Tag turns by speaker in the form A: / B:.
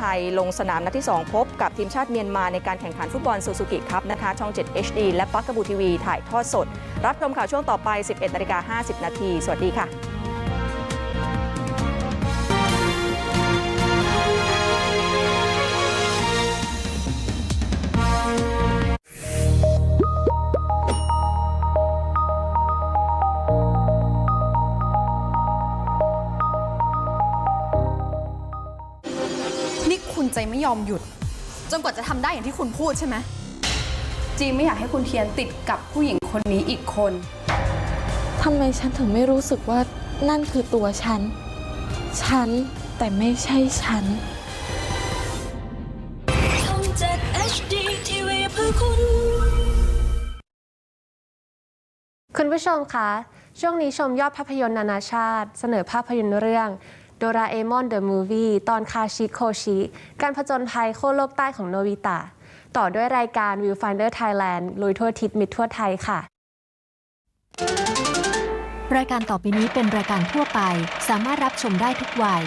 A: ไทยลงสนามนัดที่ 2 พบกับทีมชาติเมียนมาในการแข่งขันฟุตบอลซูซูกิครับนะคะช่อง 7 HD และปักกบูทีวีถ่ายทอดสด รับชมข่าวช่วงต่อไป 11นาฬิกา50 นาที สวัสดีค่ะ
B: คุณใจไม่ยอมหยุด จนกว่าจะทำได้อย่างที่คุณพูดใช่ไหม จีไม่อยากให้คุณเทียนติดกับผู้หญิงคนนี้อีกคน
C: ทำไมฉันถึงไม่รู้สึกว่านั่นคือตัวฉัน ฉันแต่ไม่ใช่ฉัน
D: ช่อง7 HD TV เพื่อคุณ
E: คุณผู้ชมคะ ช่วงนี้ชมยอดภาพยนตร์นานาชาติ เสนอภาพยนตร์เรื่อง โดราเอมอนเดอะมูฟ i ีตอนคาชิโคชิ การผจญภัยโคโลกใต้ของโนบิตะ ต่อด้วยรายการวิวฟิลเดอร์ไทยแลนด์ลุยทั่วทิศมิดทั่วไทยค่ะ
F: รายการต่อไปนี้เป็นรายการทั่วไป สามารถรับชมได้ทุกวัย